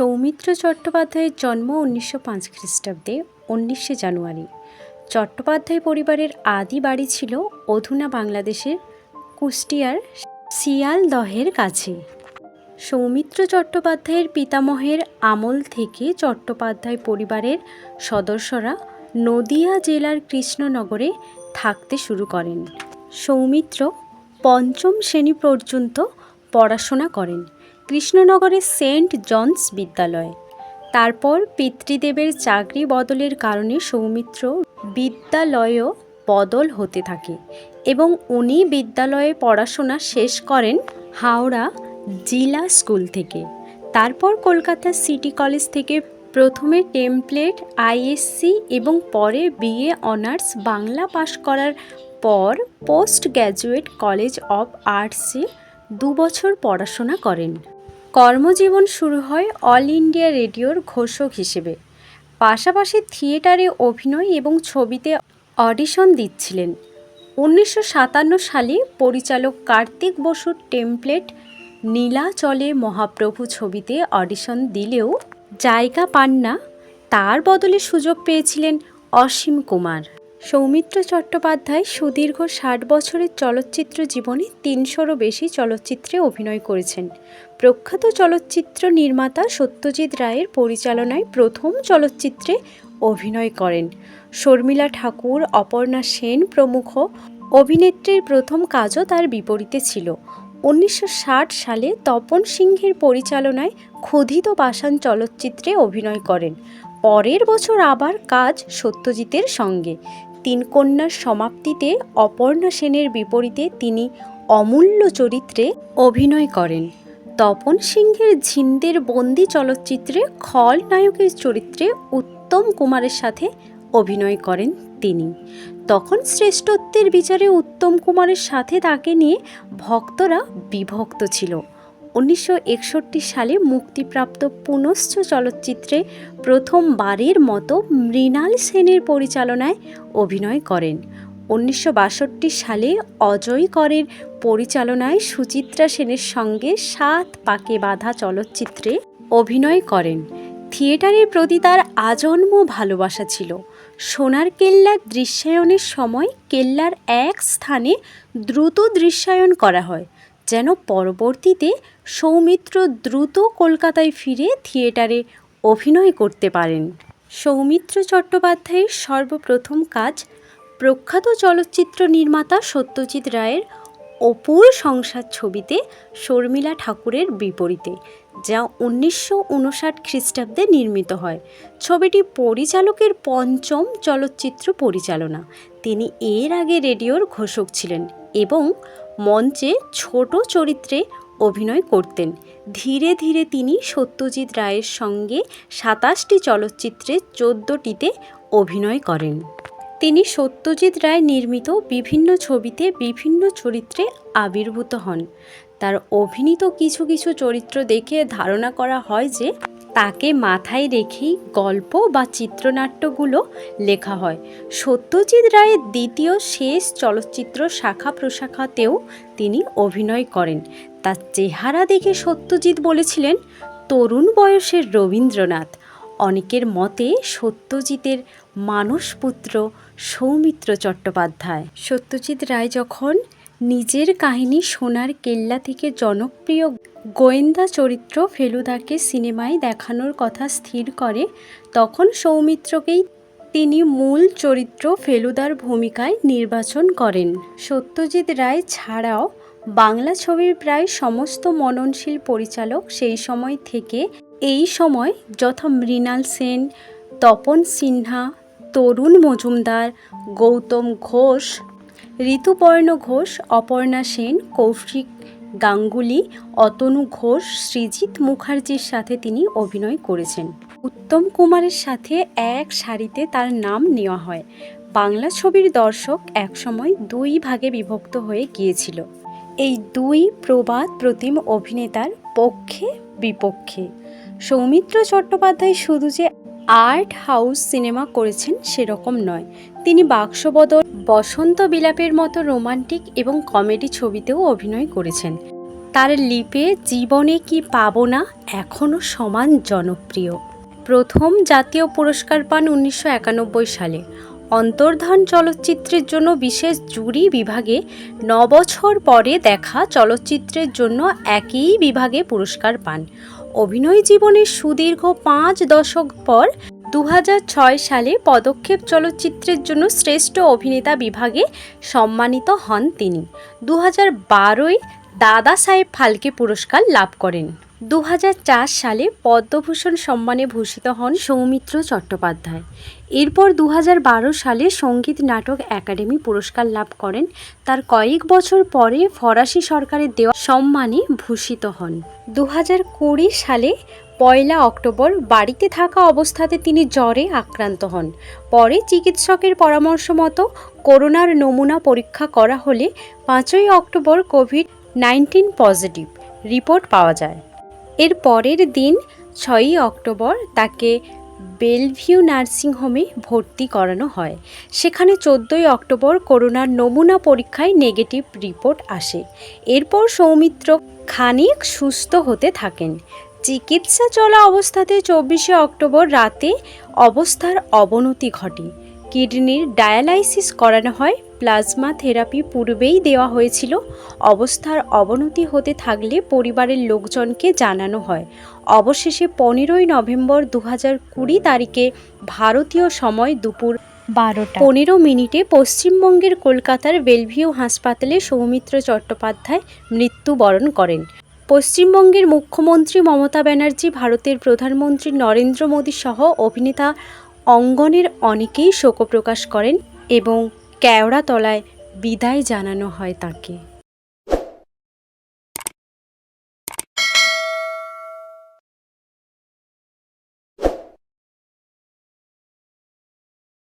সৌমিত্র চট্টোপাধ্যায়ের জন্ম উনিশশো পাঁচ খ্রিস্টাব্দে, উনিশে জানুয়ারি। চট্টোপাধ্যায় পরিবারের আদি বাড়ি ছিল অধুনা বাংলাদেশের কুষ্টিয়ার শিয়ালদহের কাছে। সৌমিত্র চট্টোপাধ্যায়ের পিতামহের আমল থেকে চট্টোপাধ্যায় পরিবারের সদস্যরা নদিয়া জেলার কৃষ্ণনগরে থাকতে শুরু করেন। সৌমিত্র পঞ্চম শ্রেণি পর্যন্ত পড়াশোনা করেন। কৃষ্ণনগরের সেন্ট জনস বিদ্যালয়। তারপর পিতৃদেবের চাকরি বদলের কারণে সৌমিত্র বিদ্যালয়েও বদল হতে থাকে এবং উনি বিদ্যালয়ে পড়াশোনা শেষ করেন হাওড়া জিলা স্কুল থেকে। তারপর কলকাতা সিটি কলেজ থেকে প্রথমে টেমপ্লেট, আইএসসি এবং পরে বিএ অনার্স বাংলা পাশ করার পর পোস্ট গ্র্যাজুয়েট কলেজ অফ আর্টসে দু বছর পড়াশোনা করেন। কর্মজীবন শুরু হয় অল ইন্ডিয়া রেডিওর ঘোষক হিসেবে। পাশাপাশি থিয়েটারে অভিনয় এবং ছবিতে অডিশন দিচ্ছিলেন। উনিশশো সাতান্ন সালে পরিচালক কার্তিক বসুর টেমপ্লেট নীলাচলে মহাপ্রভু ছবিতে অডিশন দিলেও জায়গা পান না, তার বদলে সুযোগ পেয়েছিলেন অসীম কুমার। সৌমিত্র চট্টোপাধ্যায় সুদীর্ঘ ষাট বছরের চলচ্চিত্র জীবনে তিনশোরও বেশি চলচ্চিত্রে অভিনয় করেছেন। প্রখ্যাত চলচ্চিত্র নির্মাতা সত্যজিৎ রায়ের পরিচালনায় প্রথম চলচ্চিত্রে অভিনয় করেন। শর্মিলা ঠাকুর, অপর্ণা সেন প্রমুখ। অভিনেত্রীর প্রথম কাজও তার বিপরীতে ছিল। উনিশশো ষাট সালে তপন সিংহের পরিচালনায় ক্ষুধিত পাষাণ চলচ্চিত্রে অভিনয় করেন। পরের বছর আবার কাজ সত্যজিতের সঙ্গে। তিন কন্যার সমাপ্তিতে অপর্ণা সেনের বিপরীতে তিনি অমূল্য চরিত্রে অভিনয় করেন। তপন সিংহের ঝিন্দের বন্দি চলচ্চিত্রে খলনায়কের চরিত্রে উত্তম কুমারের সাথে অভিনয় করেন তিনি। তখন শ্রেষ্ঠত্বের বিচারে উত্তম কুমারের সাথে তাকে নিয়ে ভক্তরা বিভক্ত ছিল। উনিশশো একষট্টি সালে মুক্তিপ্রাপ্ত পুনশ্চ চলচ্চিত্রে প্রথমবারের মতো মৃণাল সেনের পরিচালনায় অভিনয় করেন। উনিশশো বাষট্টি সালে অজয় করের পরিচালনায় সুচিত্রা সেনের সঙ্গে সাত পাকে বাঁধা চলচ্চিত্রে অভিনয় করেন। থিয়েটারের প্রতি তার আজন্ম ভালোবাসা ছিল। সোনার কেল্লার দৃশ্যায়নের সময় কেল্লার এক স্থানে দ্রুত দৃশ্যায়ন করা হয়, যেন পরবর্তীতে সৌমিত্র দ্রুত কলকাতায় ফিরে থিয়েটারে অভিনয় করতে পারেন। সৌমিত্র চট্টোপাধ্যায়ের সর্বপ্রথম কাজ প্রখ্যাত চলচ্চিত্র নির্মাতা সত্যজিৎ রায়ের অপুর সংসার ছবিতে শর্মিলা ঠাকুরের বিপরীতে, যা উনিশশো উনষাট খ্রিস্টাব্দে নির্মিত হয়। ছবিটি পরিচালকের পঞ্চম চলচ্চিত্র পরিচালনা। তিনি এর আগে রেডিওর ঘোষক ছিলেন এবং মঞ্চে ছোট চরিত্রে অভিনয় করতেন। ধীরে ধীরে তিনি সত্যজিৎ রায়ের সঙ্গে সাতাশটি চলচ্চিত্রে চোদ্দটিতে অভিনয় করেন। তিনি সত্যজিৎ রায় নির্মিত বিভিন্ন ছবিতে বিভিন্ন চরিত্রে আবির্ভূত হন। তার অভিনীত কিছু কিছু চরিত্র দেখে ধারণা করা হয় যে তাকে মাথায় রেখেই গল্প বা চিত্রনাট্যগুলো লেখা হয়। সত্যজিৎ রায়ের দ্বিতীয় শেষ চলচ্চিত্র শাখা প্রশাখাতেও তিনি অভিনয় করেন। তার চেহারা দেখে সত্যজিৎ বলেছিলেন, তরুণ বয়সের রবীন্দ্রনাথ। অনেকের মতে সত্যজিতের মানসপুত্র সৌমিত্র চট্টোপাধ্যায়। সত্যজিৎ রায় যখন নিজের কাহিনী সোনার কেল্লা থেকে জনপ্রিয় গোয়েন্দা চরিত্র ফেলুদাকে সিনেমায় দেখানোর কথা স্থির করে, তখন সৌমিত্রকেই তিনি মূল চরিত্র ফেলুদার ভূমিকায় নির্বাচন করেন। সত্যজিৎ রায় ছাড়াও বাংলা ছবির প্রায় সমস্ত মননশীল পরিচালক সেই সময় থেকে এই সময় যথা মৃণাল সেন, তপন সিনহা, তরুণ মজুমদার, গৌতম ঘোষ, ঋতুপর্ণ ঘোষ, অপর্ণা সেন, কৌশিক গাঙ্গুলি, অতনু ঘোষ, সৃজিত মুখার্জির সাথে তিনি অভিনয় করেছেন। উত্তম কুমারের সাথে এক সারিতে তার নাম নেওয়া হয়। বাংলা ছবির দর্শক একসময় দুই ভাগে বিভক্ত হয়ে গিয়েছিল। এই দুই প্রবাদ প্রতিম অভিনেতার পক্ষে বিপক্ষে। সৌমিত্র চট্টোপাধ্যায় শুধু যে আর্ট হাউস সিনেমা করেছেন সেরকম নয়, তিনি বাক্সবদল, বসন্ত বিলাপের মতো রোমান্টিক এবং কমেডি ছবিতেও অভিনয় করেছেন। তার লিপে জীবনে কি পাবো না এখনও সমান জনপ্রিয়। প্রথম জাতীয় পুরস্কার পান উনিশশো একানব্বই সালে। অন্তর্ধান চলচ্চিত্রের জন্য বিশেষ জুরি বিভাগে বছর পরে দেখা চলচ্চিত্রের জন্য একই বিভাগে পুরস্কার পান। অভিনয় জীবনের সুদীর্ঘ পাঁচ দশক পর দু হাজার ছয় সালে পদক্ষেপ চলচ্চিত্রের জন্য শ্রেষ্ঠ অভিনেতা বিভাগে সম্মানিত হন তিনি। দু হাজার দাদা সাহেব ফালকে পুরস্কার লাভ করেন। দু হাজার চার সালে পদ্মভূষণ সম্মানে ভূষিত হন সৌমিত্র চট্টোপাধ্যায়। এরপর দু হাজার বারো সালে সংগীত নাটক একাডেমি পুরস্কার লাভ করেন। তার কয়েক বছর পরে ফরাসি সরকারের দেওয়া সম্মানে ভূষিত হন। দু সালে পয়লা অক্টোবর বাড়িতে থাকা অবস্থাতে তিনি জ্বরে আক্রান্ত হন। পরে চিকিৎসকের পরামর্শ মতো করোনার নমুনা পরীক্ষা করা হলে পাঁচই October covid nineteen positive report পাওয়া যায়। এর পরের দিন ছয়ই অক্টোবর তাকে বেলভিউ নার্সিংহোমে ভর্তি করানো হয়। সেখানে চোদ্দোই অক্টোবর করোনার নমুনা পরীক্ষায় নেগেটিভ রিপোর্ট আসে। এরপর সৌমিত্র খানিক সুস্থ হতে থাকেন। চিকিৎসা চলা অবস্থাতে চব্বিশে অক্টোবর রাতে অবস্থার অবনতি ঘটে। কিডনির ডায়ালাইসিস করানো হয় প্লাজমা থেরাপি পূর্বেই দেওয়া হয়েছিল। অবস্থার অবনতি হতে থাকলে পরিবারের লোকজনকে জানানো হয়। অবশেষে পনেরোই নভেম্বর দু হাজার কুড়ি তারিখে ভারতীয় সময় দুপুর বারোটা। পনেরো মিনিটে পশ্চিমবঙ্গের কলকাতার বেলভিউ হাসপাতালে সৌমিত্র চট্টোপাধ্যায় মৃত্যুবরণ করেন। পশ্চিমবঙ্গের মুখ্যমন্ত্রী মমতা ব্যানার্জি ভারতের প্রধানমন্ত্রী নরেন্দ্র মোদী সহ অভিনেতা অঙ্গনের অনেকেই শোক প্রকাশ করেন এবং কেওড়াতলায় বিদায় জানানো হয় তাকে।